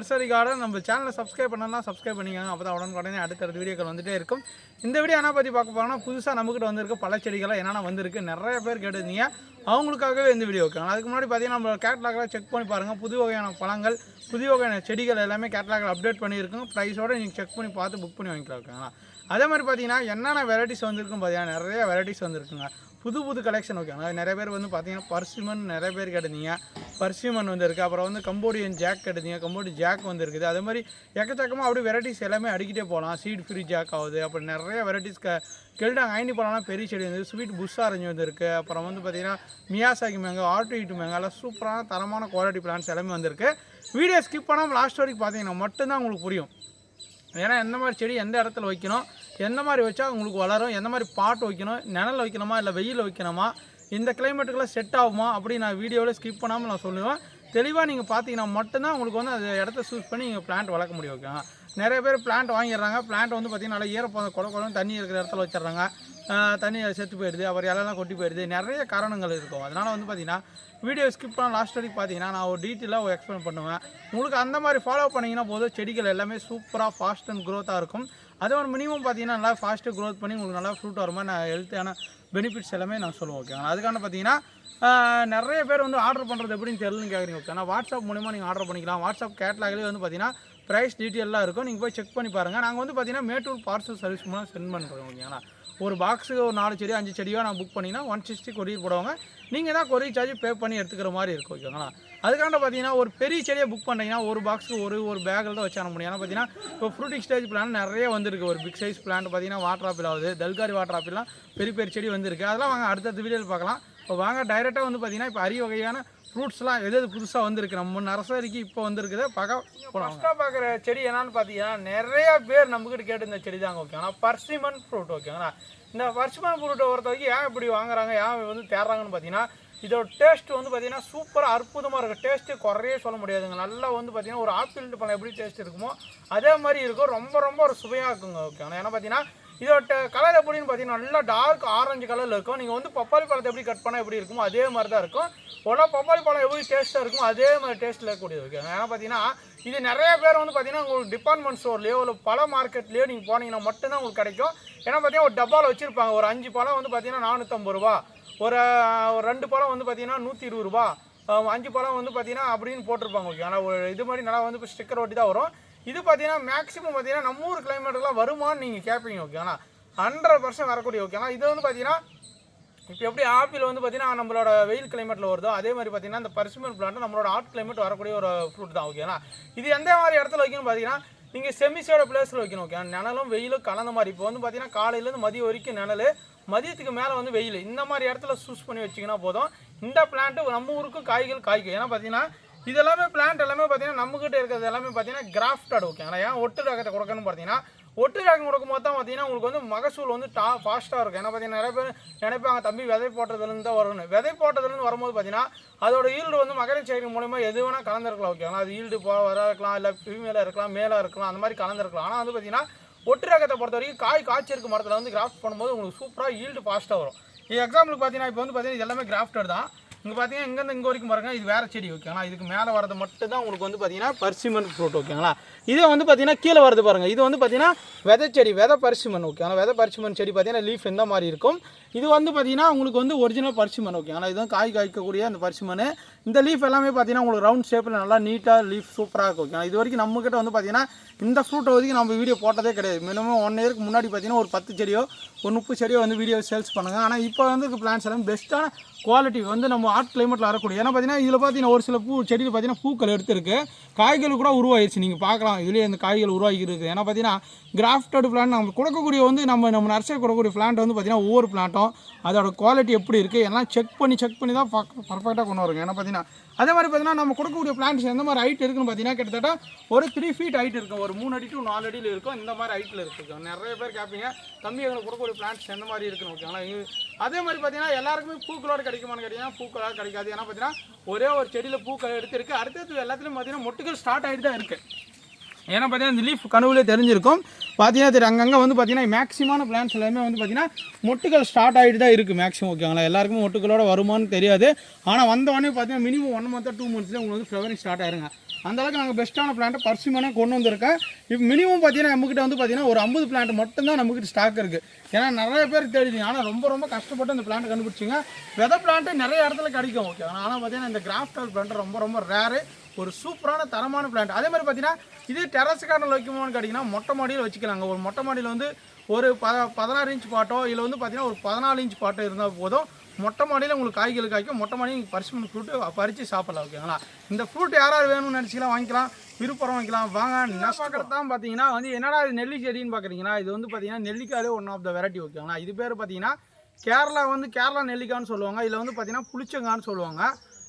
Nursery garden நம்ம சேனலை subscribe பண்ணலாம் சப்ஸ்கிரைப் பண்ணிக்கோங்க. அப்போ தான் உடனே உடனே அடுத்தடுத்த வீடியோக்கள் வந்துட்டே இருக்கும். இந்த வீடியோ என்ன பற்றி பார்க்க போனால் புதுசாக நம்மக்கிட்ட வந்திருக்க பல செடிகள்லாம் என்னென்ன வந்திருக்கு நிறைய பேர் கேட்டிருந்தீங்க. அவங்களுக்காகவே இந்த வீடியோ வைக்கலாம் அதுக்கு முன்னாடி பார்த்தீங்கன்னா நம்ம கேட்லாகில் செக் பண்ணி பாருங்கள் புது வகையான பழங்கள் புது வகையான செடிகள் எல்லாமே கேட்லாகில் அப்டேட் பண்ணியிருக்கோம். ப்ரைஸோடு நீங்கள் செக் பண்ணி பார்த்து புக் பண்ணி வாங்கிக்கலாம். ஓகேங்களா அதே மாதிரி பார்த்தீங்கன்னா என்னென்ன வெரைட்டிஸ் வந்திருக்குன்னு பார்த்தீங்கன்னா நிறைய வெரைட்டிஸ் வந்திருக்குங்க. புது புது கலெக்ஷன் ஓகேங்களா நிறைய பேர் வந்து பார்த்தீங்கன்னா பர்சிமன் நிறைய பேர் கேட்டிருந்தீங்க. பர்சிமன் வந்து இருக்குது அப்புறம் வந்து கம்போடியன் ஜாக் கேட்டிருந்தீங்க. கம்போடி ஜாக் வந்து இருக்குது. அதே மாதிரி எக்கச்சக்கமாக அப்படியே வெரைட்டிஸ் எல்லாமே அடிக்கிட்டே போகலாம். சீட் ஃப்ரீ ஜாக் ஆகுது. அப்புறம் நிறைய வெரைட்டிஸ் க கெல்டாங்க ஐனி பழம்லாம் பெரிய செடி வந்து ஸ்வீட் புஷ் ஆரஞ்சு வந்துருக்கு அப்புறம் வந்து பார்த்தீங்கன்னா மியாசாகி மேங்கோ ஆட்டோ இட்டு மேங்கோ எல்லாம் சூப்பரான தரமான குவாலிட்டி பிளான்ஸ் எல்லாமே வந்திருக்கு. வீடியோ ஸ்கிப் பண்ணாமல் லாஸ்ட் வரைக்கும் பார்த்தீங்கன்னா மட்டும்தான் உங்களுக்கு புரியும். ஏன்னா எந்த மாதிரி செடி எந்த இடத்துல வைக்கணும் எந்த மாதிரி வச்சா உங்களுக்கு வளரும்? எந்த மாதிரி பாட்டு வைக்கணும்? நிழல் வைக்கணுமா? இல்லை வெயில் வைக்கணுமா? இந்த கிளைமேட்டுக்கெல்லாம் செட் ஆகுமா? அப்படி நான் வீடியோவில் ஸ்கிப் பண்ணாமல் நான் சொல்லுவேன் தெளிவாக நீங்கள் பார்த்தீங்கன்னா மட்டும்தான் உங்களுக்கு வந்து அந்த இடத்த சூஸ் பண்ணி நீங்கள் பிளான்ட் வளர்க்க முடியும் ஓகேங்க நிறைய பேர் பிளான்ட் வாங்கிடுறாங்க. பிளான்ட் வந்து பார்த்திங்கன்னா நல்லா ஈரப்பதம் குட குளம் தண்ணி இருக்கிற இடத்துல வச்சிடுறாங்க. தண்ணி செத்து போயிடுது அவர் இலெல்லாம் கொட்டி போயிடுது. நிறைய காரணங்கள் இருக்கும். அதனால் வந்து பார்த்திங்கன்னா வீடியோ ஸ்கிப் பண்ண லாஸ்ட் வரைக்கும் பார்த்தீங்கன்னா நான் ஒரு டீட்டெயிலாக எக்ஸ்பிளைன் பண்ணுவேன். உங்களுக்கு அந்த மாதிரி ஃபாலோ பண்ணிங்கன்னா போதும். செடிகள் எல்லாமே சூப்பராக ஃபாஸ்ட் அண்ட் க்ரோத்தாக இருக்கும். அது ஒரு மினிமம் பார்த்தீங்கன்னா நல்லா ஃபாஸ்ட்டு க்ரோத் பண்ணி உங்களுக்கு நல்லா ஃப்ரூட் வர மாதிரி நான் ஹெல்த்தான பெனிஃபிட்ஸ் எல்லாமே நான் சொல்லுவேன் ஓகேங்களா அதுக்கான பார்த்தீங்கன்னா நிறைய பேர் வந்து ஆர்டர் பண்ணுறது எப்படின்னு தெரியலன்னு கேட்குறீங்க ஓகே ஆனால் வாட்ஸ்அப் மூலிமா நீங்கள் ஆர்டர் பண்ணிக்கலாம். வாட்ஸ்அப் கேட்லாக்லேயே வந்து பார்த்தீங்கன்னா ப்ரைஸ் டீட்டெயிலாக இருக்கும். நீங்கள் போய் செக் பண்ணி பாருங்கள் நாங்கள் வந்து பார்த்தீங்கன்னா மேட்டூர் பார்சல் சர்வீஸ் மூலம் சென்ட் பண்ணுறோம் ஓகேங்களா? ஒரு பாக்ஸுக்கு ஒரு நாலு செடியோ அஞ்சு செடியோ நான் புக் பண்ணிங்கன்னா ஒன் சிக்ஸ்டி கொரியர் போடுவாங்க. நீங்கள் தான் கொரியர் சார்ஜ் பே பண்ணி எடுத்துக்கிற மாதிரி இருக்கும் ஓகேங்களா? அதுக்காண்ட பார்த்தீங்கன்னா ஒரு பெரிய செடியை புக் பண்ணிங்கன்னா ஒரு பாக்ஸுக்கு ஒரு ஒரு பேக்கில் தான் வச்சு அனுப்ப முடியும். ஏன்னா பார்த்தீங்கன்னா இப்போ ஃப்ரூட்டிங் ஸ்டேஜ் பிளான் நிறைய வந்திருக்கு. ஒரு பிக் சைஸ் பிளான்ட் பார்த்தீங்கன்னா வாட்டர் ஆப்பிள் ஆகுது தல்காரி வாட்டர் ஆப்பிள்லாம் பெரிய பெரிய செடி வந்திருக்கு. அதெல்லாம் வாங்க அடுத்தடுத்த வீடியோவில் பார்க்கலாம். இப்போ வாங்க டைரெக்டாக வந்து பார்த்தீங்கன்னா இப்போ அரிய வகையான ஃப்ரூட்ஸ்லாம் எது எது புதுசாக வந்திருக்கு? நம்ம நர்சரிக்கு இப்போ வந்திருக்குது பார்க்க ஃபஸ்ட்டாக பார்க்குற செடி என்னன்னு பார்த்தீங்கன்னா நிறைய பேர் நம்மக்கிட்ட கேட்டு இந்த செடி தாங்க ஓகேங்களா பர்சிமன் ஃப்ரூட் ஓகேங்களா இந்த பர்சிமன் ஃப்ரூட்டை பொறுத்த வரைக்கும் ஏன் இப்படி வாங்குறாங்க ஏன் வந்து தேடுறாங்கன்னு பார்த்தீங்கன்னா இதோட டேஸ்ட் வந்து பார்த்தீங்கன்னா சூப்பராக அற்புதமாக இருக்கும் டேஸ்ட்டு குறையே சொல்ல முடியாதுங்க. நல்லா வந்து பார்த்தீங்கன்னா ஒரு ஆப்பிள் பழம் எப்படி டேஸ்ட் இருக்குமோ அதே மாதிரி இருக்கும். ரொம்ப ரொம்ப ஒரு சுவையாக இருக்குங்க ஓகேங்களா ஏன்னா பார்த்தீங்கன்னா இதோட கலர் எப்படின்னு பார்த்தீங்கன்னா நல்லா டார்க் ஆரஞ்சு கலரில் இருக்கும். நீங்கள் வந்து பப்பாளி பழத்தை எப்படி கட் பண்ணால் எப்படி இருக்குமோ அதே மாதிரி தான் இருக்கும். போனால் பப்பாளி பழம் எப்படி டேஸ்ட்டாக இருக்குமோ அதே மாதிரி டேஸ்ட்டில் இருக்கக்கூடியது. ஓகே ஏன்னா பார்த்தீங்கன்னா இது நிறைய பேர் வந்து பார்த்தீங்கன்னா உங்களுக்கு டிபார்ட்மெண்ட் ஸ்டோர்லேயோ இல்லை பழ மார்க்கெட்லேயோ நீங்கள் போனீங்கன்னா மட்டும்தான் உங்களுக்கு கிடைக்கும். ஏன்னா பார்த்தீங்கன்னா ஒரு டப்பாவில் வச்சுருப்பாங்க. ஒரு அஞ்சு பழம் வந்து பார்த்தீங்கன்னா நானூற்றம்பது ரூபா. ஒரு ஒரு ரெண்டு பழம் வந்து பார்த்தீங்கன்னா நூற்றி இருபது ரூபா அஞ்சு பழம் வந்து பார்த்தீங்கன்னா அப்படின்னு போட்டிருப்பாங்க. ஓகே ஆனால் ஒரு இது மாதிரி நல்லா வந்து இப்போ ஸ்டிக்கர் ஒட்டி தான் வரும். இது பார்த்தீங்கன்னா மேக்ஸிமம் பார்த்தீங்கன்னா நம்ம ஊர் கிளைமேட்டுக்குலாம் வருமான்னு நீங்கள் கேட்பீங்க ஓகே ஆனால் ஹண்ட்ரட் பர்சன்ட் வரக்கூடிய ஓகே ஆனால் இது வந்து பார்த்தீங்கன்னா இப்போ எப்படி ஆப்பிள் வந்து பார்த்தீங்கன்னா நம்மளோட வெயில் கிளைமேட்டில் வருதோ அதே மாதிரி பார்த்தீங்கன்னா இந்த பர்சிமன் பிளான்ட் நம்மளோட ஹாட் கிளைமேட் வரக்கூடிய ஒரு ஃப்ரூட் தான் ஓகேங்களா இது எந்த மாதிரி இடத்துல வைக்கணும் பார்த்தீங்கன்னா நீங்கள் செமிசோட பிளேஸில் வைக்கணும் ஓகே நிழலும் வெயிலும் கலந்த மாதிரி. இப்போ வந்து பார்த்தீங்கன்னா காலையிலேருந்து மதியம் வரைக்கும் நிழல் மதியத்துக்கு மேலே வந்து வெயில். இந்த மாதிரி இடத்துல சூஸ் பண்ணி வச்சிங்கன்னா போதும். இந்த பிளான்ட்டு நம்ம ஊருக்கும் காய்கள் காய்க்கும். ஏன்னா பார்த்தீங்கன்னா இது எல்லாமே பிளான்ட் எல்லாமே பார்த்தீங்கன்னா நம்மகிட்ட இருக்கிறது எல்லாமே பார்த்தீங்கன்னா கிராஃப்டட் ஓகேங்களா ஏன் ஒட்டு ரகத்தை கொடுக்கணும்னு பார்த்தீங்கன்னா ஒட்டு ரகம் கொடுக்கும் போது தான் பார்த்தீங்கன்னா உங்களுக்கு வந்து மகசூல் வந்து டா ஃபாஸ்ட்டாக இருக்கும். ஏன்னா பார்த்தீங்கன்னா நிறைய பேர் நினைப்பாங்க தம்பி விதை போட்டதுலேருந்து தான் வரும்னு. விதை போட்டதுலேருந்து வரும்போது பார்த்தீங்கன்னா அதோட ஈல்டு வந்து மகரை செயல் மூலயமா எது வேணால் கலந்துருக்கலாம் ஓகேங்களா அது ஈல்டு போ வர இருக்கலாம் இல்லை ஃபீமேலாக இருக்கலாம் மேலாக இருக்கலாம் அந்த மாதிரி கலந்துருக்கலாம். ஆனால் வந்து பார்த்தீங்கன்னா ஒட்டு ரகத்தை பொறுத்த வரைக்கும் காய் காய்ச்சிருக்க மரத்தில் வந்து கிராஃப்ட் பண்ணும்போது உங்களுக்கு சூப்பராக ஈல்டு ஃபாஸ்ட்டாக வரும். இது எக்ஸாம்பிளுக்கு பார்த்தீங்கன்னா இப்போ வந்து பார்த்தீங்கன்னா இது எல்லாமே கிராஃப்டட் தான். இங்கே பார்த்தீங்கன்னா இங்கேருந்து இங்கே வரைக்கும் பாருங்க இது வேறு செடி ஓகேங்களா இதுக்கு மேலே வரது மட்டும் தான் உங்களுக்கு வந்து பார்த்தீங்கன்னா பர்சிமன் ஃப்ரூட் ஓகேங்களா இதே வந்து பார்த்தீங்கன்னா கீழே வரது பாருங்கள் இது வந்து பார்த்தீங்கன்னா விதை செடி விதை ஓகே ஆனால் விதை பரிசுமன் செடி பார்த்தீங்கன்னா லீஃப் எந்த மாதிரி இருக்கும். இது வந்து பார்த்தீங்கன்னா உங்களுக்கு வந்து ஒரிஜினல் பரிசுமன் ஓகே ஆனால் இதுதான் காய் காய்க்கக்கூடிய அந்த பரிசுமன். இந்த லீஃப் எல்லாமே பார்த்தீங்கன்னா உங்களுக்கு ரவுண்ட் ஷேப்பில் நல்லா நீட்டாக லீஃப் சூப்பராக இருக்கும் ஓகே இது வரைக்கும் நம்மக்கிட்ட வந்து பார்த்தீங்கன்னா இந்த ஃப்ரூட்டை வரைக்கும் நம்ம வீடியோ போட்டதே கிடையாது. மினிமம் ஒன் இயருக்கு முன்னாடி பார்த்தீங்கன்னா ஒரு பத்து செடியோ ஒரு முப்பது செடியோ வந்து வீடியோ சேல்ஸ் பண்ணுங்க. ஆனால் இப்போ வந்து பிளான்ஸ் எல்லாம் பெஸ்ட்டான குவாலிட்டி வந்து நம்ம ஆர்ட் கிளைமேட்டில் வரக்கூடிய ஏன்னா பார்த்தீங்கன்னா இதில் பார்த்தீங்கன்னா ஒரு சில பூ செடியில் பார்த்தீங்கன்னா பூக்கள் எடுத்துருக்கு. காய்கள் கூட உருவாயிருச்சு நீங்கள் பார்க்கலாம் இதுலேயே இந்த காய்கள் உருவாகி இருக்குது. ஏன்னா பார்த்தீங்கன்னா கிராஃப்டட் பிளான் நம்ம கொடுக்கக்கூடிய வந்து நம்ம நம்ம நர்சரி கொடுக்கக்கூடிய பிளான்ட் வந்து பார்த்தீங்கன்னா ஒவ்வொரு பிளான்ட்டும் அதோட குவாலிட்டி எப்படி இருக்குது எல்லாம் செக் பண்ணி செக் பண்ணி தான் பர்ஃபெக்டாக கொண்டு வருங்க ஏன்னா பார்த்தீங்கன்னா அதே மாதிரி பார்த்தீங்கன்னா நம்ம கொடுக்கக்கூடிய பிளான்ட்ஸ் எந்த மாதிரி ஹைட் இருக்குன்னு பார்த்தீங்கன்னா கிட்டத்தட்ட ஒரு த்ரீ ஃபீட் ஹைட் இருக்கும். ஒரு மூணு அடி டு நாலு அடியில் இருக்கும். இந்த மாதிரி ஹைட்டில் இருக்குது நிறைய பேர் கேட்பீங்க தம்பி எங்களுக்கு கொடுக்கக்கூடிய பிளான்ட்ஸ் எந்த மாதிரி இருக்குன்னு? ஓகேங்களா அதே மாதிரி பார்த்தீங்கன்னா எல்லாருக்குமே பூக்களோட கிடைக்குமான்னு கேட்டிங்கன்னா பூக்களாக கிடைக்காது. ஏன்னா பார்த்தீங்கன்னா ஒரே ஒரு செடியில் பூக்கள் எடுத்துருக்கு. அடுத்தது எல்லாத்துலேயும் பார்த்தீங்கன்னா மொட்டுகள் ஸ்டார்ட் ஆகிட்டு தான் இருக்குது ஏன்னா பார்த்தீங்கன்னா இந்த லீஃப் கனவுலே தெரிஞ்சிருக்கும். பார்த்தீங்கன்னா தெரியும் அங்கங்கே வந்து பார்த்தீங்கன்னா மேக்ஸிமான பிளான்ஸ் எல்லாமே வந்து பார்த்தீங்கன்னா மொட்டுகள் ஸ்டார்ட் ஆகிட்டு தான் இருக்குது மேக்ஸிமம் ஓகேங்களா எல்லாருக்குமே மொட்டுகளோட வருமானு தெரியாது. ஆனால் வந்தவொடனே பார்த்தீங்கன்னா மினிமம் ஒன் மந்த்தாக டூ மந்த்ஸ்லேயே உங்களுக்கு வந்து ஃப்ளவரிங் ஸ்டார்ட் ஆயிருங்க. அந்த அளவுக்கு நாங்கள் பெஸ்ட்டான பிளான்ட்டை பர்சிமனாக கொண்டு வந்திருக்கேன் இப்போ மினிமம் பார்த்தீங்கன்னா நம்மக்கிட்ட வந்து பார்த்தீங்கன்னா ஒரு ஐம்பது பிளான்ட் மட்டும்தான் நம்மக்கிட்ட ஸ்டாக் இருக்குது ஏன்னா நிறைய பேர் தெரியுது ஆனால் ரொம்ப ரொம்ப கஷ்டப்பட்டு அந்த பிளான்ட் கண்டுபிடிச்சிங்க. விதை பிளான்ட்டு நிறைய இடத்துல கிடைக்கும் ஓகே ஆனால் பார்த்தீங்கன்னா இந்த கிராஃப்டல் பிளான்ட் ரொம்ப ரொம்ப ரேரு ஒரு சூப்பரான தரமான பிளான்ட் அதே மாதிரி பார்த்தீங்கன்னா இது டெரஸ் கார்டன் வைக்கணும்னு கேட்டிங்கன்னா மொட்டை மாடியில் வச்சுக்கலாங்க. ஒரு மொட்டை மாடியில் வந்து ஒரு ப பதினாறு இன்ச் பாட்டோ இல்லை வந்து பார்த்தீங்கன்னா ஒரு பதினாலு இன்ச் பாட்டோ இருந்தால் போதும். மொட்டை மாடியில் உங்களுக்கு காய்கறி காய்க்கும். மொட்டை மாடியில் நீங்கள் பரிசு ஃப்ரூட்டு பறித்து சாப்பிடலாம் ஓகேங்களா இந்த ஃப்ரூட் யாராவது வேணும்னு நினச்சிக்கலாம் வாங்கிக்கலாம். விருப்பம் வாங்கிக்கலாம். வாங்க நான் பார்க்குறது தான் பார்த்தீங்கன்னா வந்து என்னடா இது நெல்லி செடின்னு பார்க்குறீங்கன்னா இது வந்து பார்த்தீங்கன்னா நெல்லிக்காயிலே ஒன் ஆஃப் த வெரைட்டி ஓகேங்களா இது பேர் பார்த்தீங்கன்னா கேரளா வந்து கேரளா நெல்லிக்கான்னு சொல்லுவாங்க. இதில் வந்து பார்த்தீங்கன்னா புளிச்சங்கான்னு சொல்லுவாங்க.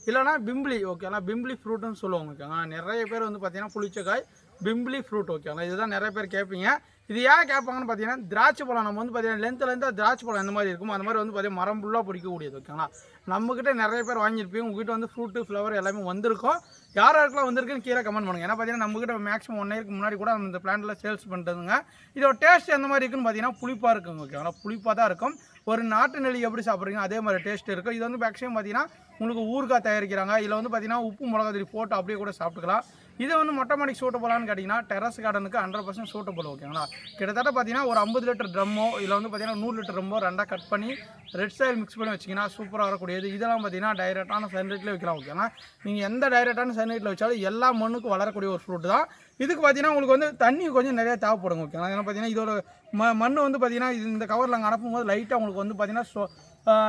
இல்லைனா பிம்பிளி ஓகேங்களா பிம்பிளி ஃப்ரூட்டுன்னு சொல்லுவாங்க ஓகேங்களா நிறைய பேர் வந்து பார்த்தீங்கன்னா புளிச்சக்காய் பிம்பிளி ஃப்ரூட் ஓகேங்களா இதுதான் நிறைய பேர் கேட்பீங்க இது ஏன் கேட்பாங்கன்னு பார்த்தீங்கன்னா திராட்சை பழம் நம்ம வந்து பார்த்தீங்கன்னா லென்த்லேருந்து திராட்சை பழம் எந்த மாதிரி இருக்கும். அந்த மாதிரி வந்து பார்த்தீங்கன்னா மரம் ஃபுல்லாக பிடிக்கக்கூடியது ஓகேங்களா நம்மக்கிட்ட நிறைய பேர் வாங்கியிருப்பீங்க. உங்ககிட்ட வந்து ஃப்ரூட்டு ஃப்ளவர் எல்லாமே வந்திருக்கும். யார் யாருக்கெல்லாம் வந்திருக்குன்னு கீழே கமெண்ட் பண்ணுங்கள் ஏன்னா பார்த்தீங்கன்னா நம்மகிட்ட மேக்ஸிமம் ஒன் இயருக்கு முன்னாடி கூட நம்ம இந்த பிளான்ட்டில் சேல்ஸ் பண்ணுறதுங்க இதோட டேஸ்ட் எந்த மாதிரி இருக்குன்னு பார்த்தீங்கன்னா புளிப்பாக இருக்குங்க ஓகேங்களா புளிப்பாக தான் இருக்கும். ஒரு நாட்டு நெல்லி எப்படி சாப்பிட்றீங்க அதே மாதிரி டேஸ்ட் இருக்கும். இது வந்து மேக்ஸிமம் பார்த்தீங்கன்னா உங்களுக்கு ஊறுகாய் தயாரிக்கிறாங்க. இதில் வந்து பார்த்தீங்கன்னா உப்பு மிளகா தூள் போட்டு அப்படியே கூட சாப்பிட்டுக்கலாம். இதை வந்து மொட்டை மாடிக்கு சூட்டபுளான்னு கேட்டிங்கன்னா டெரஸ் கார்டனுக்கு ஹண்ட்ரட் பர்சன்ட் சூட்டபுள் ஓகேங்களா கிட்டத்தட்ட பார்த்தீங்கன்னா ஒரு ஐம்பது லிட்டர் ட்ரம்மோ இல்லை வந்து பார்த்தீங்கன்னா நூறு லிட்டர் ட்ரம்மோ ரெண்டாக கட் பண்ணி ரெட் சைல் மிக்ஸ் பண்ணி வச்சிங்கன்னா சூப்பராக வரக்கூடியது. இதெல்லாம் பார்த்தீங்கன்னா டைரெக்டான சன்லைட்டில் வைக்கலாம் ஓகேங்களா நீங்கள் எந்த டைரெக்டான சன்லைட்டில் வச்சாலும் எல்லா மண்ணுக்கும் வளரக்கூடிய ஒரு ஃப்ரூட் தான். இதுக்கு பார்த்தீங்கன்னா உங்களுக்கு வந்து தண்ணி கொஞ்சம் நிறைய தேவைப்படுங்க ஓகேங்களா ஏன்னா பார்த்தீங்கன்னா இதோட ம மண் வந்து பார்த்தீங்கன்னா இது இந்த கவரில் அங்கே அனுப்பும்போது லைட்டாக உங்களுக்கு வந்து பார்த்தீங்கன்னா ஸோ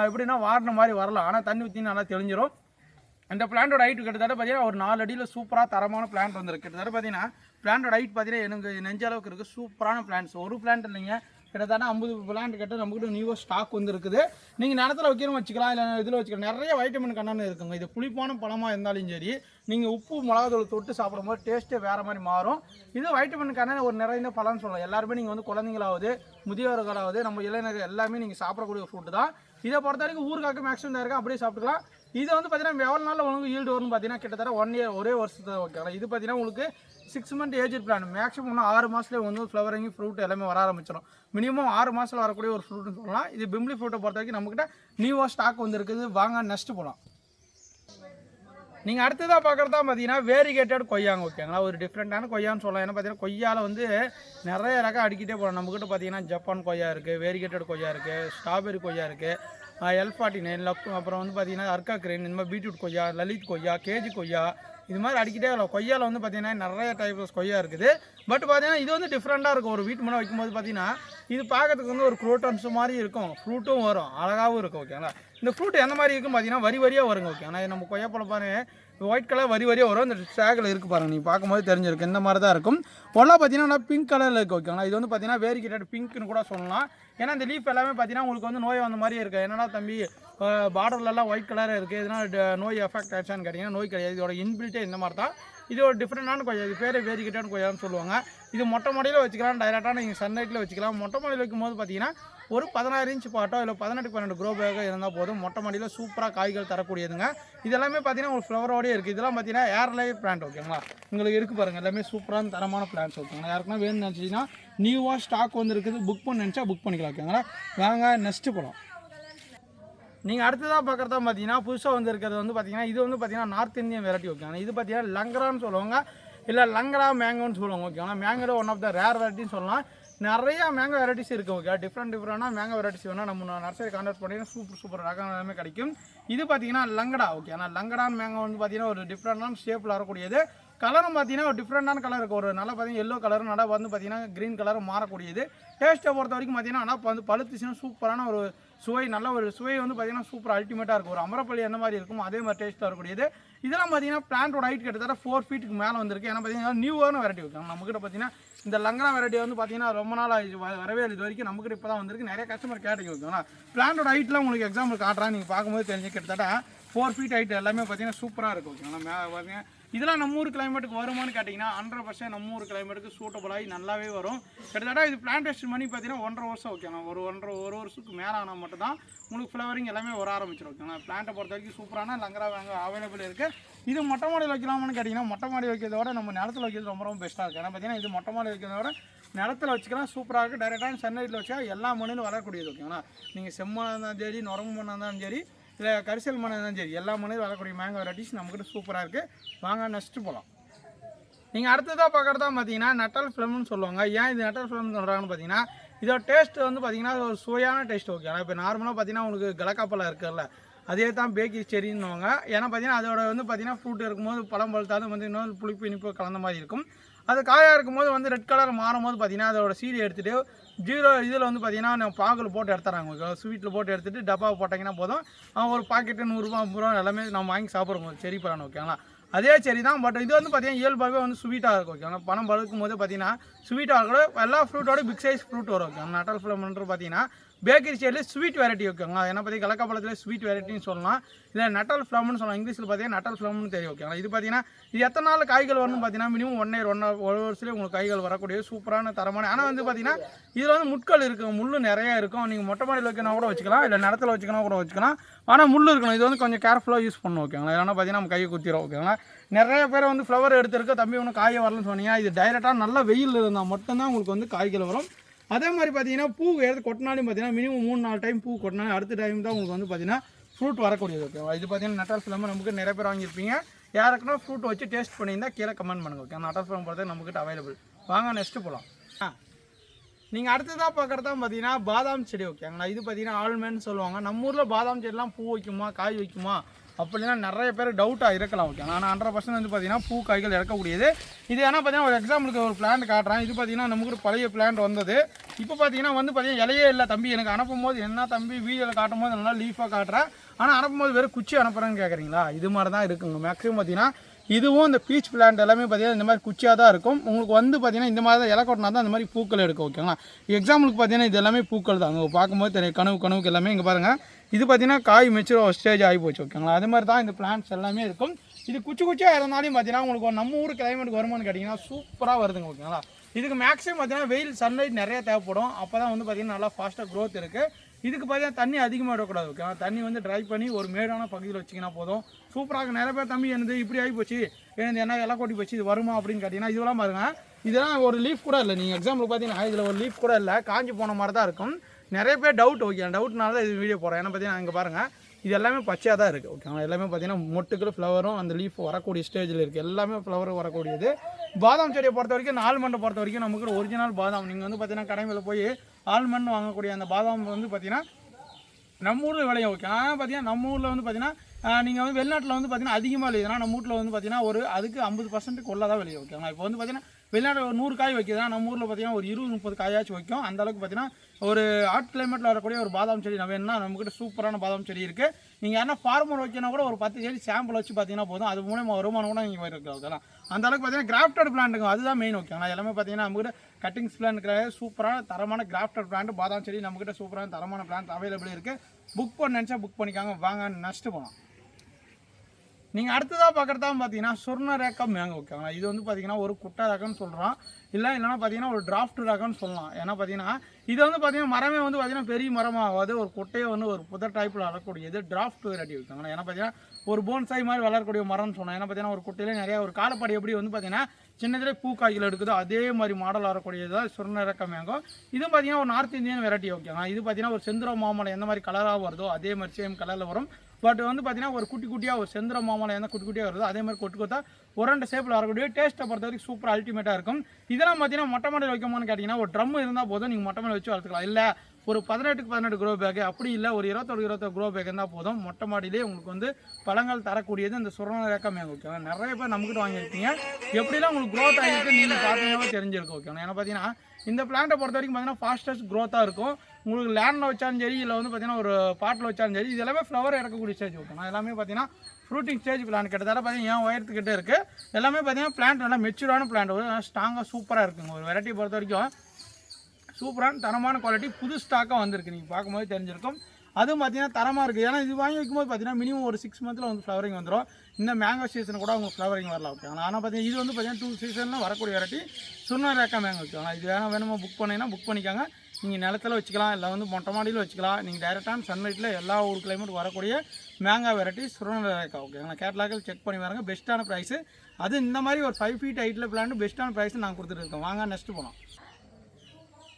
எப்படின்னா வாடின மாதிரி வரலாம். ஆனால் தண்ணி ஊற்றி நல்லா தெளிஞ்சிடும் அந்த பிளான்டோட ஹைட் கிட்டத்தட்ட பார்த்தீங்கன்னா ஒரு நாலு அடியில் சூப்பராக தரமான பிளான்ட் வந்துருக்கு. கிட்டத்தட்ட பார்த்தீங்கன்னா பிளான்டோட ஹைட் பார்த்தீங்கன்னா எனக்கு நெஞ்ச அளவுக்கு இருக்குது சூப்பரான பிளான்ட்ஸ் ஒரு பிளான்ட் இல்லைங்க. கிட்டத்தட்ட ஐம்பது பிளான்ட் கிட்ட நம்மகிட்ட நியூவாக ஸ்டாக் வந்துருக்குது. நீங்கள் நிலத்தில் வைக்கணும் வச்சுக்கலாம் இல்லை இதில் வச்சுக்கலாம். நிறைய வைட்டமின் கண்ணான்னு இருக்குங்க. இது புளிப்பான பழமாக இருந்தாலும் சரி நீங்கள் உப்பு மிளகாத்தூள் தொட்டு சாப்பிடும்போது டேஸ்ட்டே வேறு மாதிரி மாறும். இது வைட்டமின் கண்ணன் ஒரு நிறைந்த பழம்னு சொல்லலாம். எல்லாருமே நீங்கள் வந்து குழந்தைங்களாவது முதியோர்களாவது நம்ம இளைஞர்கள் எல்லாமே நீங்கள் சாப்பிடக்கூடிய ஃபுட்டு தான். இதை பொறுத்த வரைக்கும் ஊருக்காக்கு மேக்ஸிமம் தான் இருக்கா அப்படியே சாப்பிட்டுக்கலாம். இது வந்து பார்த்தீங்கன்னா எவ்வளோ நாளில் உங்களுக்கு ஈல்டு வரும்னு பார்த்தீங்கன்னா கிட்டத்தட்ட ஒன் இயர் ஒரே வருஷத்தை ஓகேங்களா இது பார்த்தீங்கன்னா உங்களுக்கு six month age plan maximum ஒன்று ஆறு மாதத்துலேயே வந்து ஃப்ளவரிங் ஃப்ரூட் எல்லாமே வர ஆரம்பிச்சிடும். மினிமம் ஆறு மாதத்தில் வரக்கூடிய ஒரு ஃப்ரூட்னு சொல்லலாம். இது பிம்லி ஃப்ரூட்டை பொறுத்த வரைக்கும் நம்மக்கிட்ட நியூவாக ஸ்டாக் வந்துருக்குது. வாங்க நெக்ஸ்ட் போகலாம் நீங்கள் அடுத்ததாக பார்க்குறது தான் பார்த்தீங்கன்னா வேரிகேட்டட் கொய்யாங்க ஓகேங்களா ஒரு டிஃப்ரெண்ட்டான கொய்யான்னு சொல்லலாம். ஏன்னா பார்த்தீங்கன்னா கொய்யாவில் வந்து நிறைய ரகம் அடிக்கிட்டே போகலாம். நம்மக்கிட்ட பார்த்தீங்கன்னா ஜப்பான் கொய்யா இருக்குது வேரிகேட்டட் கொய்யா இருக்குது ஸ்ட்ராபெரி கொய்யா இருக்குது எல் ஃபார்ட்டி நைன் லக் அப்புறம் வந்து பார்த்தீங்கன்னா அர்க்கா கிரெயின் இந்த மாதிரி பீட்ரூட் கொய்யா லலித் கொய்யா கேஜி கொய்யா இது மாதிரி அடிக்கிட்டே வரலாம் கொய்யாவில் வந்து பார்த்தீங்கன்னா நிறைய டைப்ஸ் கொய்யா இருக்குது. பட் பார்த்தீங்கன்னா இது வந்து டிஃப்ரெண்ட்டாக இருக்கும். ஒரு வீட்டு முன்னே வைக்கும்போது பார்த்தீங்கன்னா இது பார்க்கறதுக்கு வந்து ஒரு குரோட்டன்ஸ் மாதிரி இருக்கும். ஃப்ரூட்டும் வரும். அழகாகவும் இருக்கும் ஓகேங்களா இந்த ஃப்ரூட் எந்த மாதிரி இருக்கும் பார்த்தீங்கன்னா வரி வரியாக வருங்க ஓகே ஆனால் நம்ம கொய்யாப்பழம் பாருங்க. ஒயிட் கலர் வரி வரியாக வரும். இந்த ஸ்டாகில் இருக்குது பாருங்கள் நீங்கள் பார்க்கும்போது தெரிஞ்சிருக்கு இந்த மாதிரி தான் இருக்கும். ஒன்றா பார்த்தீங்கன்னா பிங்க் கலரில் இருக்குது ஓகேங்களா இது வந்து பார்த்தீங்கன்னா வேரிகேட்டட் பிங்க்னு கூட சொல்லலாம். ஏன்னா இந்த லீஃப் எல்லாமே பார்த்தீங்கன்னா உங்களுக்கு வந்து நோய் வந்த மாதிரி இருக்குது என்னன்னா தம்பி பார்டர்லலாம் ஒயிட் கலர் இருக்குது இதனால் நோய் எஃபெக்ட் ஆச்சான்னு கேட்டிங்கன்னா நோய் கிடையாது. இதோட இன்பில்ட்டே இந்த மாதிரி தான். இது ஒரு டிஃப்ரெண்டான கொய்யா. இது பேர் வேரிகேட்டான கொய்யான்னு சொல்லுவாங்க. இது மொட்டை மாடியில் வச்சுக்கலாம் டைரெக்டாக நீங்கள் சன்லைட்டில் வச்சுக்கலாம். மொட்டை மாடியில் வைக்கும்போது பார்த்தீங்கன்னா ஒரு பதினாறு இன்ச் பாட்டோ இல்லை பதினெட்டு பன்னெண்டு க்ரோ பேக்கோ இருந்தால் போதும். மொட்டை மாடியில் சூப்பராக காய்கள் தரக்கூடியதுங்க. இது எல்லாமே பார்த்தீங்கன்னா ஒரு ஃப்ளவரோடய இருக்குது இதெல்லாம் பார்த்தீங்கன்னா ஏர்லைவ் பிளான்ட் ஓகேங்களா உங்களுக்கு இருக்குது பாருங்கள் எல்லாமே சூப்பரான தரமான பிளான்ஸ் ஓகேங்களா யாருக்குன்னா வேணும்னு நினச்சிங்கன்னா நியூவாக ஸ்டாக் வந்துருக்குது. புக் பண்ண நினச்சா புக் பண்ணிக்கலாம் ஓகேங்களா வாங்க நெக்ஸ்ட்டு போகலாம் நீங்கள் அடுத்ததாக பார்க்குறதா பார்த்தீங்கன்னா புதுசாக வந்துருக்கிறது வந்து பார்த்தீங்கன்னா இது வந்து பார்த்தீங்கன்னா நார்த் இந்தியன் வெரைட்டி ஓகேங்களா இது பார்த்தீங்கன்னா லங்கரான்னு சொல்லுவாங்க. இல்லை லங்கரா மேங்கோன்னு சொல்லுவாங்க ஓகேங்களா mango one of the rare வெரைட்டின்னு சொல்லலாம். நிறையா மேங்கோ வெரைட்டிஸ் இருக்குது ஓகே டிஃப்ரெண்ட் டிஃப்ரெண்டாக மேங்கோ வெரைட்டிஸ் வேணால் நம்ம நர்சரி கான்டாக்ட் பண்ணி சூப்பர் சூப்பர் ரகம் எல்லாமே கிடைக்கும். இது பார்த்தீங்கன்னா லங்கடா ஓகே ஆனால் லங்கடான் மேங்கோ வந்து பார்த்தீங்கன்னா ஒரு டிஃப்ரெண்டான ஷேப்பில் வரக்கூடியது. கலரும் பார்த்தீங்கன்னா ஒரு டிஃப்ரெண்டான கலர் இருக்கும் ஒரு நல்லா பார்த்தீங்கன்னா எல்லோ கலரும் நல்லா வந்து பார்த்தீங்கன்னா க்ரீன் கலரும் மாறக்கூடியது. டேஸ்ட்டை பொறுத்த வரைக்கும் பார்த்தீங்கன்னா ஆனால் வந்து பழுத்துச்சுன்னா சூப்பரான ஒரு சுவை நல்ல ஒரு சுவை வந்து பார்த்தீங்கன்னா சூப்பர் அல்டிமேட்டாக இருக்கும். ஒரு அமரப்பள்ளி எந்த மாதிரி இருக்கும் அதே மாதிரி டேஸ்ட்டாக இருக்கக்கூடியது இதெல்லாம் பார்த்தீங்கன்னா பிளான்ட்டோட ஹைட் கிட்டத்தட்ட ஃபோர் ஃபீட்டுக்கு மேலே வந்திருக்கு. ஏன்னா பார்த்தீங்கன்னா நியூவான வெரைட்டி இருக்கும் நம்மக்கிட்ட பார்த்தீங்கன்னா இந்த லங்கரா வெரைட்டி வந்து பார்த்தீங்கன்னா ரொம்ப நாள் ஆயிடுச்சு வ- வரவே இது வரைக்கும் நமக்கு இப்போ தான் வந்திருக்கு. நிறைய கஸ்டமர் கேட்டீங்க ஓகேங்களா பிளான்டோட ஹைட்லாம் உங்களுக்கு எக்ஸாம்பிள் காட்டுறான் நீங்கள் பார்க்கும்போது தெரிஞ்சு கிட்டத்தட்ட ஃபோர் ஃபீட் ஹைட் எல்லாமே பார்த்தீங்கன்னா சூப்பராக இருக்கும் ஓகேங்களா பார்த்தீங்கன்னா இதெல்லாம் நம்ம ஊர் கிளைமேட்டுக்கு வருமானு கேட்டிங்கன்னா ஹண்ட்ரட் பர்சன்ட் நம்ம ஊர் கிளைமேட்டுக்கு சூட்டபுளாகி நல்லாவே வரும். கிட்டத்தட்ட இது பிளான்டேஷன் பண்ணி பார்த்தீங்கன்னா ஒன்றரை வருஷம் ஓகேண்ணா ஒரு ஒன்றரை ஒரு வருஷத்துக்கு மேலே ஆனால் மட்டும் தான் உங்களுக்கு ஃப்ளவரிங் எல்லாமே வர ஆரம்பிச்சிடும் ஓகேங்களா பிளான்ட்டை பொறுத்த வரைக்கும் சூப்பரான லங்கரா வாங்க அவைலபிள் இருக்குது இது மொட்டை மாடி வைக்கலாமான்னு கேட்டிங்கன்னா மொட்டை மாடி வைக்கிறத விட நம்ம நிலத்துல வைக்கிறது ரொம்ப ரொம்ப பெஸ்ட்டாக இருக்குது ஏன்னா பார்த்தீங்கன்னா இது மொட்டை மாடி வைக்கிறத விட நிலத்தில் வச்சுக்கலாம் சூப்பராக இருக்குது டைரெக்டான சன்லைட்டில் வச்சா எல்லா மண்ணிலும் வரக்கூடியது ஓகேங்களா நீங்கள் செம்மண்ணாக இருந்தாலும் சரி நுரம்பு மண்ணாக இருந்தாலும் சரி இல்லை கரிசல் மண்ணாக இருந்தாலும் சரி எல்லா மண்ணிலும் வரக்கூடிய மேங்கோ வெரைட்டிஸ் நம்மக்கிட்ட சூப்பராக இருக்குது வாங்க நெக்ஸ்ட்டு போகலாம் நீங்கள் அடுத்ததாக பார்க்குறதா பார்த்தீங்கன்னா நட்டல் ஃபிலிம்னு சொல்லுவாங்க. ஏன் இது நட்டல் ஃபிலிம்னு சொல்கிறாங்கன்னு பார்த்தீங்கன்னா இதோட டேஸ்ட் வந்து பார்த்தீங்கன்னா ஒரு சுவையான டேஸ்ட் ஓகே ஆனால் இப்போ நார்மலாக பார்த்தீங்கன்னா உங்களுக்கு கலக்காப்பழம் இருக்குல்ல அதே தான் பேக்கி செரின்னுவாங்க ஏன்னா பார்த்தீங்கன்னா அதோட வந்து பார்த்தீங்கன்னா ஃப்ரூட் இருக்கும்போது பழம் பழுத்தாலும் வந்து இன்னொரு புளிப்பு இனிப்பு கலந்த மாதிரி இருக்கும். அது காயாக இருக்கும்போது வந்து ரெட் கலர் மாறும் போது பார்த்தீங்கன்னா அதோட சீடி எடுத்துகிட்டு ஜீரோ இதில் வந்து பார்த்தீங்கன்னா பாக்கில் போட்டு எடுத்துறாங்க. ஸ்வீட்டில் போட்டு எடுத்துகிட்டு டப்பா போட்டிங்கன்னா போதும். ஒரு பாக்கெட்டு நூறுரூவா ஐம்பது ரூபா எல்லாமே நம்ம வாங்கி சாப்பிட்றோம். செரி பழம் ஓகேங்களா அதே சரி தான் பட் இது வந்து பார்த்தீங்கன்னா இயல்பாகவே வந்து ஸ்வீட்டாக இருக்கும் ஓகே பணம் பழுக்கும் போது பார்த்தீங்கன்னா ஸ்வீட்டாக கூட எல்லா ஃப்ரூட்டோட பிக் சைஸ் ஃப்ரூட் வரும் ஓகே நட்டல் ஃபிளம்ன்றது பார்த்தீங்கன்னா பேக்கரி சைடில் ஸ்வீட் வெரைட்டி ஓகேங்களா என்ன பற்றி கலக்காப்பழத்தில் ஸ்வீட் வெரைட்டின்னு சொல்லலாம். இல்லை நட்டல் ஃப்ளம்னு சொல்லலாம் இங்கிலீஷில் பார்த்தீங்கன்னா நட்டல் ஃப்ளம்னு தெரியும் ஓகேங்களா இது பார்த்தீங்கன்னா இது எத்தனை நாள் காய்கள் வரும்னு பார்த்தீங்கன்னா மினிமம் ஒன் இயர் ஒன் ஒரு வருஷத்துலேயே உங்களுக்கு காய்கள் வரக்கூடிய சூப்பரான தரமான ஆனால் வந்து பார்த்தீங்கன்னா இதில் வந்து முட்கள் இருக்கும் முள் நிறையா இருக்கும். நீங்கள் மொட்டை மாடியில் வைக்கணும் கூட வச்சுக்கலாம் இல்லை நிலத்தில் வச்சுக்கணும் கூட வச்சுக்கலாம். ஆனால் முள் இருக்கணும் இது வந்து கொஞ்சம் கேர்ஃபுல்லாக யூஸ் பண்ணணும் ஓகேங்களா இல்லைன்னா பார்த்தீங்கன்னா நம்ம கையை குத்திரும் ஓகேங்களா நிறைய பேர் வந்து ஃப்ளவர் எடுத்திருக்க தம்பி ஒன்று காய வரலன்னு சொன்னீங்க இது டைரெக்டாக நல்ல வெயில் இருந்தால் மட்டும்தான் உங்களுக்கு வந்து காய்கள் வரும். அதே மாதிரி பார்த்தீங்கன்னா பூ எடுத்து கொட்டினாலும் பார்த்தீங்கன்னா மினிமம் மூணு நாலு டைம் பூ கொட்டினாலும் அடுத்த டைம் தான் உங்களுக்கு வந்து பார்த்தீங்கன்னா ஃப்ரூட் வரக்கூடியது ஓகேவா இது பார்த்தீங்கன்னா நட்டால் ஃபிலம் நமக்கு நிறைய பேர் வாங்கியிருப்பீங்க. யாருக்குன்னா ஃப்ரூட் வச்சு டேஸ்ட் பண்ணியிருந்தா கீழே கமெண்ட் பண்ணுங்க ஓகே நட்டால் ஃபிலம் பார்த்தா நம்மக்கிட்ட அவைலபிள் வாங்க நெக்ஸ்ட்டு போகலாம் ஆ. நீங்கள் அடுத்ததாக பார்க்குறது தான் பார்த்தீங்கன்னா பாதாம் செடி ஓகேங்களா இது பார்த்தீங்கன்னா ஆல்மேன்னு சொல்லுவாங்க. நம்ம ஊரில் பாதாம் செடிலாம் பூ வைக்குமா காய் வைக்குமா? அப்படின்னா நிறைய பேர் டவுட்டாக இருக்கலாம் ஓகே ஆனால் ஹண்ட்ரட் பர்சன்ட் வந்து பார்த்தீங்கன்னா பூ காய்கள் இறக்கக்கூடியது. இது ஏன்னா பார்த்தீங்கன்னா ஒரு எக்ஸாம்பிளுக்கு ஒரு பிளான் காட்டுறேன். இது பார்த்தீங்கன்னா நமக்கு ஒரு பழைய பிளான் வந்தது. இப்போ பார்த்தீங்கன்னா வந்து பார்த்தீங்கன்னா இலையே இல்லை தம்பி. எனக்கு அனுப்பும் போது என்ன தம்பி வீடியோவில் காட்டும் போது நல்லா லீஃபாக காட்டுறேன். ஆனால் அனுப்பும் போது வெறும் குச்சி அனுப்புகிறேன்னு கேட்குறீங்களா இது மாதிரி தான் இருக்குங்க. மேக்ஸிமம் பார்த்தீங்கன்னா இதுவும் இந்த பீச் பிளான்ட் எல்லாமே பார்த்தீங்கன்னா இந்த மாதிரி குச்சியாக தான் இருக்கும். உங்களுக்கு வந்து பார்த்தீங்கன்னா இந்த மாதிரி தான் இலை கொட்டினா தான் இந்த மாதிரி பூக்கள் எடுக்கும் ஓகேங்களா எக்ஸாம்பிளுக்கு பார்த்தீங்கன்னா இது எல்லாமே பூக்கள் தான். அங்கே பார்க்கும்போது தெரியும். கனவு கனவுக்கு எல்லாமே இங்கே பாருங்கள் இது பார்த்தீங்கன்னா காய் மெச்சூர் ஸ்டேஜ் ஆகி போச்சு ஓகேங்களா அது மாதிரி தான் இந்த பிளான்ட்ஸ் எல்லாமே இருக்கும். இது குச்சி குச்சியாக இருந்தாலும் பார்த்தீங்கன்னா உங்களுக்கு நம்ம ஊர் கிளைமேட் வருமானு கேட்டிங்கன்னா சூப்பராக வருதுங்க ஓகேங்களா இதுக்கு மேக்ஸிமம் பார்த்தீங்கன்னா வெயில் சன்லைட் நிறைய தேவைப்படும். அப்போ தான் வந்து பார்த்தீங்கன்னா நல்லா ஃபாஸ்ட்டாக க்ரோத் இருக்குது இதுக்கு பார்த்தீங்கன்னா தண்ணி அதிகமாக விடக்கூடாது ஓகேவா தண்ணி வந்து ட்ரை பண்ணி ஒரு மேடான பகுதியில் வச்சிங்கன்னா போதும். சூப்பராக நிறைய பேர் தம்பி எனது இப்படி ஆகி போச்சு? எனது என்ன இலை கொட்டி போச்சு? இது வருமா அப்படின்னு கேட்டிங்கன்னா இதெல்லாம் பாருங்கள் இதெல்லாம் ஒரு லீஃப் கூட இல்லை. நீங்கள் எக்ஸாம்பிள் பார்த்தீங்கன்னா இதில் ஒரு லீஃப் கூட இல்லை. காஞ்சி போன மாதிரி தான் இருக்கும். நிறைய பேர் டவுட் ஓகே டவுட்னால தான் இது வீடியோ போகிறேன் ஏன்னா பார்த்தீங்கன்னா இங்கே பாருங்கள் இது எல்லாமே பச்சையாக தான் இருக்குது ஓகேங்களா எல்லாமே பார்த்தீங்கன்னா மொட்டுக்கள் ஃப்ளவரும் அந்த லீஃப் வரக்கூடிய ஸ்டேஜில் இருக்குது எல்லாமே ஃப்ளவர் வரக்கூடியது. பாதாம் செடியை பொறுத்த வரைக்கும் ஆல்மண்டை பொறுத்த வரைக்கும் நமக்கு ஒரிஜினல் பாதாம். நீங்கள் வந்து பார்த்தீங்கன்னா கடைமையில் போய் ஆல்மண்ட் வாங்கக்கூடிய அந்த பாதாம் வந்து பார்த்தீங்கன்னா நம்ம ஊரில் விளையும். ஓகே ஆனால் பார்த்தீங்கன்னா நம்ம ஊரில் வந்து பார்த்தீங்கன்னா நீங்கள் வந்து வெளிநாட்டில் வந்து பார்த்தீங்கன்னா அதிகமாக விளையுதுன்னா நம்ம வீட்டில் வந்து பார்த்தீங்கன்னா ஒரு அதுக்கு ஐம்பது பர்சன்ட்டுக்கு உள்ளே தான் விளையும். ஓகேங்களா இப்போ வந்து பார்த்தீங்கன்னா வெளிநாட்டில் ஒரு நூறு காய் வைக்குதுன்னா நம்ம ஊரில் பார்த்தீங்கன்னா ஒரு இருபது முப்பது காயாச்சும் வைக்கும். அந்த அளவுக்கு பார்த்தீங்கன்னா ஒரு ஹாட் கிளைமேட்டில் வரக்கூடிய ஒரு பாதாம் செடி வேணும்னா நம்மக்கிட்ட சூப்பரான பாதாம் செடி இருக்குது நீங்கள் யாரா ஃபார்மர் வைக்கணும் கூட ஒரு பத்து செடி சாம்பிள் வச்சு பார்த்தீங்கன்னா போதும். அது மூலயமா வருமானம் கூட நீங்கள் இருக்கலாம் ஓகேலாம் அந்த அளவுக்கு பார்த்தீங்கன்னா கிராஃப்டட் பிளான்ட்டுங்க அதுதான் மெயின் ஓகே ஆனால் எல்லாமே பார்த்தீங்கன்னா நம்மகிட்ட கட்டிங்ஸ் பிளான் இருக்கிற சூப்பரான தரமான கிராஃப்டட் பிளான்ட் பாதாம் செடி நம்மக்கிட்ட சூப்பரான தரமான பிளான்ட் அவைலபிள் இருக்குது புக் பண்ண நினச்சா புக் பண்ணிக்காங்க. வாங்க நஷ்டம் போகலாம். நீங்கள் அடுத்ததாக பார்க்குறதா பார்த்தீங்கன்னா சொர்ண ரேக்கம் மேங்க ஓகேங்களா இது வந்து பார்த்தீங்கன்னா ஒரு குட்டை ரகம்னு சொல்கிறோம் இல்லை இல்லைன்னா பார்த்தீங்கன்னா ஒரு டிராஃப்ட் ரகம்னு சொல்லலாம். ஏன்னா பார்த்தீங்கன்னா இது வந்து பார்த்தீங்கன்னா மரமே வந்து பார்த்தீங்கன்னா பெரிய மரமாகாது. ஒரு குட்டையை வந்து ஒரு புதர் டைப்பில் வளரக்கூடியது டிராஃப்ட் வெரைட்டி வைக்காங்க ஏன்னா பார்த்தீங்கன்னா ஒரு போன்சாய் மாதிரி வளரக்கூடிய மரம்னு சொன்னோம். ஏன்னா பார்த்தீங்கன்னா ஒரு குட்டையிலே நிறைய ஒரு காலப்படி எப்படி வந்து பார்த்தீங்கன்னா சின்னதிலே காய்கள் எடுக்குதோ அதே மாதிரி மாடல் வரக்கூடியது தான் சொர்ண ரக்கம் மேங்கோ இதுவும் பார்த்தீங்கன்னா ஒரு நார்த் இந்தியன் வெரைட்டி ஓகேங்களா இது பார்த்தீங்கன்னா ஒரு செந்திர மாமலை எந்த மாதிரி கலராக வருதோ அதே மாதிரி சேம் கலரில் வரும். பட் வந்து பார்த்தீங்கன்னா ஒரு குட்டி குட்டியாக ஒரு செந்திர மாமலை எந்த குட்டி குட்டியாக வருதோ அதே மாதிரி கொட்டு கொத்தா உரண்ட ஷேப்பில் வரக்கூடிய டேஸ்ட்டை பொறுத்த வரைக்கும் சூப்பர் அல்டிமேட்டாக இருக்கும். இதெல்லாம் பார்த்தீங்கன்னா மொட்டை மாடியில் வைக்கமான்னு கேட்டிங்கன்னா ஒரு ட்ரம் இருந்தால் போதும் நீங்கள் மொட்டை மாடல் வச்சு வளர்த்துக்கலாம். இல்லை ஒரு பதினெட்டுக்கு பதினெட்டு க்ரோ பேக் அப்படி இல்லை ஒரு இருபத்தொரு இருபத்தொரு க்ரோ பேக் இருந்தால் போதும் மொட்டை மாடியிலே உங்களுக்கு வந்து பழங்கள் தரக்கூடியது இந்த சுரண ரேக்கம் மேங்க ஓகேவா நிறைய பேர் நம்மக்கிட்ட வாங்கியிருக்கீங்க. எப்படிலாம் உங்களுக்கு க்ரோத் ஆகிருக்கு நீங்கள் பார்த்தீங்கன்னா தெரிஞ்சிருக்கு ஓகேவா ஏன்னா பார்த்தீங்கன்னா இந்த பிளான்ட்டை பொறுத்த வரைக்கும் பார்த்தீங்கன்னா ஃபாஸ்டஸ்ட் க்ரோத்தாக இருக்கும். உங்களுக்கு லேண்டில் வச்சாலும் சரி இல்லை வந்து பார்த்தீங்கன்னா ஒரு பாட்டில் வச்சாலும் சரி இது எல்லாமே ஃப்ளவர் இறக்கக்கூடிய ஸ்டேஜ் ஓகேண்ணா எல்லாமே பார்த்தீங்கன்னா ஃப்ரூட்டிங் ஸ்டேஜ் பிளான் கிட்டத்தட்ட பார்த்தீங்கன்னா என் உயரத்துக்கிட்டே இருக்குது எல்லாமே பார்த்தீங்கன்னா பிளான்ட் நல்லா மெச்சூரான பிளான்ட் ஒரு ஸ்ட்ராங்காக சூப்பராக இருக்குங்க. ஒரு வெரைட்டி பொறுத்த வரைக்கும் சூப்பரான தரமான குவாலிட்டி புது ஸ்டாக்காக வந்திருக்கு. நீங்கள் பார்க்கும்போது தெரிஞ்சிருக்கும். அதுவும் பார்த்தீங்கன்னா தரமாக இருக்குது ஏன்னா இது வாங்கி வைக்கும்போது பார்த்தீங்கன்னா மினிமம் ஒரு சிக்ஸ் மந்த்தில் வந்து ஃப்ளவரிங் வந்துடும் இந்த மேங்கோ சீசன் கூட உங்களுக்கு ஃப்ளவரிங் வரலாம் ஓகே ஆனால் பார்த்தீங்கன்னா இது வந்து பார்த்தீங்கன்னா டூ சீசனில் வரக்கூடிய வெரைட்டி சுண்ணா ரேக்கா மேங்கோ ஓகே ஆனால் இது வேணால் வேணுமோ புக் பண்ணிங்கன்னா புக் பண்ணிக்கோங்க. நீங்கள் நிலத்துல வச்சுக்கலாம் இல்லை வந்து மொட்டை மாடியில் வச்சுக்கலாம். நீங்கள் டைரெக்டான சன்லைட்டில் எல்லா ஊர் கிளைமேட் வரக்கூடிய மேங்கா வெரைட்டி சுரண ரேக்கா ஓகேங்களா கேட்லாக்கில் செக் பண்ணி வரங்க பெஸ்ட்டான ப்ரைஸு அது இந்த மாதிரி ஒரு ஃபைவ் ஃபீட் ஹைட்டில் பிளான் பெஸ்ட்டான ப்ரைஸ் நாங்கள் கொடுத்துட்டு இருக்கோம். வாங்க நெக்ஸ்ட்டு போகலாம்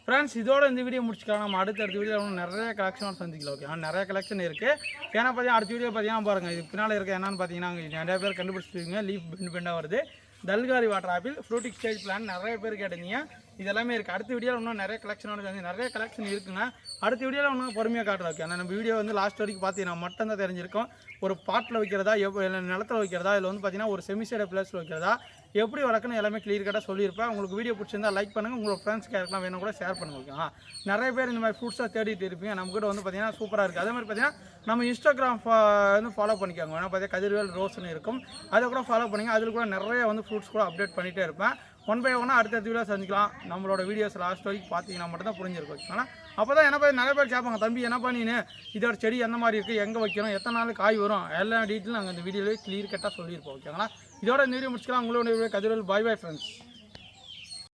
ஃப்ரெண்ட்ஸ் இதோட இந்த வீடியோ முடிச்சுக்கலாம். நம்ம அடுத்த அடுத்த வீடியோ இன்னும் நிறைய கலெக்ஷன் சந்திக்கலாம் ஓகே நிறைய கலெக்ஷன் இருக்குது ஏன்னா பார்த்தீங்கன்னா அடுத்த வீடியோ பார்த்தீங்கன்னா பாருங்கள் இது பின்னால் இருக்க என்னன்னு பார்த்தீங்கன்னா அங்கே நிறைய பேர் கண்டுபிடிச்சிருக்கீங்க. லீஃப் பெண்ட் பெண்டாக வருது. தல்காரி வாட்டர் ஆப்பிள் ஃப்ரூட்டிக் ஸ்டேஜ் பிளான் நிறைய பேர் கேட்டீங்க. இது எல்லாமே இருக்குது அடுத்த வீடியோவில் இன்னும் நிறைய கலெக்ஷனோட சேர்ந்து நிறைய கலெக்ஷன் இருக்குங்க. அடுத்த வீடியோவில் இன்னும் பொறுமையாக காட்டுறோம் ஓகே ஆனால் நம்ம வீடியோ வந்து லாஸ்ட் வரைக்கும் பார்த்தீங்கன்னா மட்டும் தான் தெரிஞ்சிருக்கும். ஒரு பாட்டில் வைக்கிறதா எப்போ நிலத்தில் வைக்கிறதா இல்லை வந்து பார்த்தீங்கன்னா ஒரு செமிசைட பிளேஸில் வைக்கிறதா எப்படி வளர்க்கணும் எல்லாமே கிளியர் கட்டாக சொல்லியிருப்பேன். உங்களுக்கு வீடியோ பிடிச்சிருந்தா லைக் பண்ணுங்கள் உங்களோட ஃப்ரெண்ட்ஸ்க்கு யாருக்கெல்லாம் வேணும் கூட ஷேர் பண்ணுங்க ஓகேவா நிறைய பேர் இந்த மாதிரி ஃப்ரூட்ஸாக தேடிட்டு இருப்பீங்க. நம்ம கூட வந்து பார்த்தீங்கன்னா சூப்பராக இருக்குது அதே மாதிரி பார்த்தீங்கன்னா நம்ம இன்ஸ்டாகிராம் ஃபா வந்து ஃபாலோ பண்ணிக்கோங்க. ஏன்னா பார்த்தீங்கன்னா கதிர்வேல் ரோஸ்னு இருக்கும். அதை கூட ஃபாலோ பண்ணிங்க. அதில் கூட நிறைய வந்து ஃப்ரூட்ஸ் கூட அப்டேட் பண்ணிகிட்டே இருப்பேன். ஒன் பை ஒன்னாக அடுத்தடுத்த வீடியோ செஞ்சுக்கலாம் நம்மளோட வீடியோஸ் லாஸ்ட் வரைக்கும் பார்த்தீங்கன்னா மட்டும் தான் புரிஞ்சிருக்கும் ஆனால் அப்போ தான் என்ன நிறைய பேர் கேட்பாங்க தம்பி என்ன பண்ணினு இதோட செடி எந்த மாதிரி இருக்குது எங்கே வைக்கணும்? எத்தனை நாள் காய் வரும்? எல்லா டீட்டெயிலும் நாங்கள் இந்த வீடியோவே கிளியர் கட்டாக சொல்லியிருப்போம் ஓகேங்களா இதோட இந்த முடிச்சுக்கலாம். உங்களோட கதிரல். பாய் பாய் ஃப்ரெண்ட்ஸ்